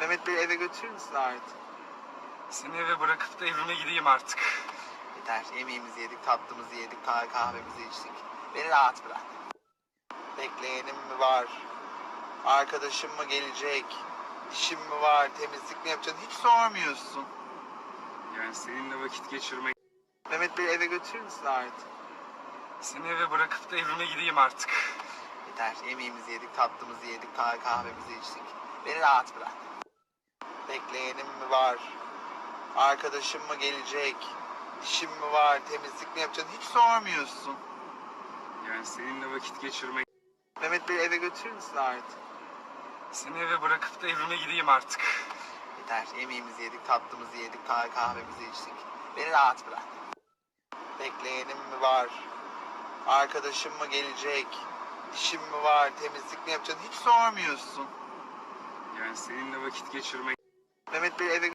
Mehmet Bey eve götürür müsün artık? Seni eve bırakıp da evime gideyim artık. Yeter. Yemeğimizi yedik, tatlımızı yedik, kah- kahvemizi içtik. Beni rahat bırak. Bekleyenim mi var? Arkadaşım mı gelecek? İşim mi var? Temizlik mi yapacaksın? Hiç sormuyorsun. Yani seninle vakit geçirmek... Mehmet Bey eve götürür müsün artık? Seni eve bırakıp da evime gideyim artık. Yeter. Yemeğimizi yedik, tatlımızı yedik, kah- kahvemizi içtik. Beni rahat bırak. Bekleyenim mi var? Arkadaşım mı gelecek? İşim mi var? Temizlik mi yapacaksın? Hiç sormuyorsun. Yani seninle vakit geçirmek... Mehmet Bey eve götürür müsün artık? Seni eve bırakıp da evime gideyim artık. Yeter. Yemeğimizi yedik, tatlımızı yedik, kah- kahvemizi içtik. Beni rahat bırak. Bekleyenim mi var? Arkadaşım mı gelecek? İşim mi var? Temizlik mi yapacaksın? Hiç sormuyorsun. Yani seninle vakit geçirmek... Mehmet Bey eve